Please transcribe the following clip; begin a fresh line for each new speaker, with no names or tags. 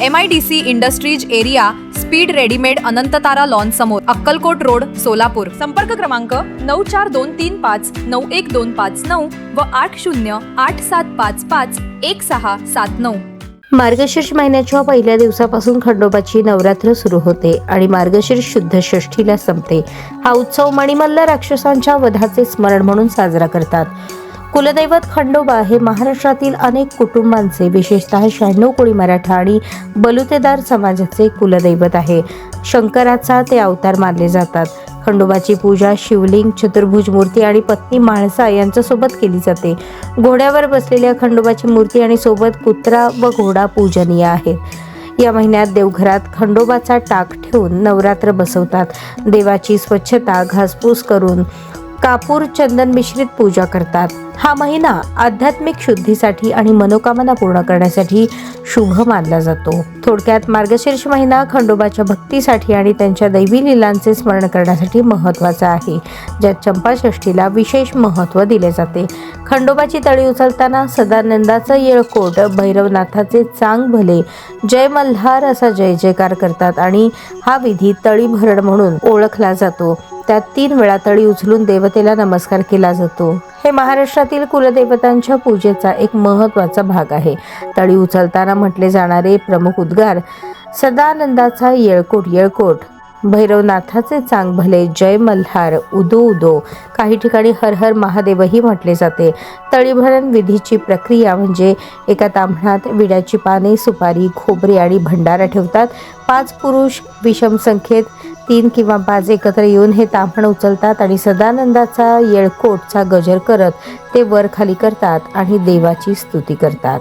M I D C industries area speed readymade Anantatara lawn समोर Akkalkot road Solapur. संपर्क क्रमांक नऊ चार दोन तीन पाच नऊ एक दोन पाच नऊ व आठ शून्य आठ सात पाच पाच एक सहा सात नऊ.
मार्गशीर्ष महिन्याच्या पहिल्या दिवसापासून खंडोबाची नवरात्र सुरू होते आणि मार्गशीर्ष शुद्ध षष्ठीला संपते. हा उत्सव मणिमल्ल राक्षसांच्या वधाचे स्मरण म्हणून साजरा करतात. कुलदैवत खंडोबा हे महाराष्ट्रातील अनेक कुटुंबांचे विशेषतः शहाण्णव कोळी मराठा आणि बलुतेदार समाजाचे कुलदैवत आहे. शंकराचा ते अवतार मानले जातात. खंडोबाची पूजा शिवलिंग चतुर्भुज मूर्ती आणि पत्नी म्हाळसा यांच्यासोबत केली जाते. घोड्यावर बसलेल्या खंडोबाची मूर्ती आणि सोबत कुत्रा व घोडा पूजनीय आहे. या महिन्यात देवघरात खंडोबाचा टाक ठेवून नवरात्र बसवतात. देवाची स्वच्छता घासपूस करून कापूर चंदन मिश्रित पूजा करतात. हा महिना आध्यात्मिक शुद्धीसाठी आणि मनोकामना पूर्ण करण्यासाठी शुभ मानला जातो. थोडक्यात मार्गशीर्ष महिना खंडोबाच्या भक्तीसाठी आणि त्यांच्या दैवी लिलांचे स्मरण करण्यासाठी महत्त्वाचा आहे. ज्यात चंपाषष्ठीला विशेष महत्त्व दिले जाते. खंडोबाची तळी उचलताना सदानंदाचं येळकोट भैरवनाथाचे चांग भले जय मल्हार असा जय जयकार करतात आणि हा विधी तळी भरड म्हणून ओळखला जातो. त्यात तीन वेळा तळी उचलून देवतेला नमस्कार केला जातो. हे महाराष्ट्रातील कुलदेवतांच्या पूजेचा एक महत्त्वाचा भाग आहे. तळी उचलताना म्हटले जाणारे प्रमुख उद्गार सदानंदाचा येळकोट येळकोट. भैरवनाथाचे चांग भले जय मल्हार उदो उदो. काही ठिकाणी हर हर महादेवही म्हटले जाते. तळीभरण विधीची प्रक्रिया म्हणजे एका तांबणात विड्याची पाने सुपारी खोबरे आणि भंडारा ठेवतात. पाच पुरुष विषम संख्येत तीन किंवा पाच एकत्र येऊन हे तांबण उचलतात आणि सदानंदाचा येळकोटचा गजर करत ते वर खाली करतात आणि देवाची स्तुती करतात.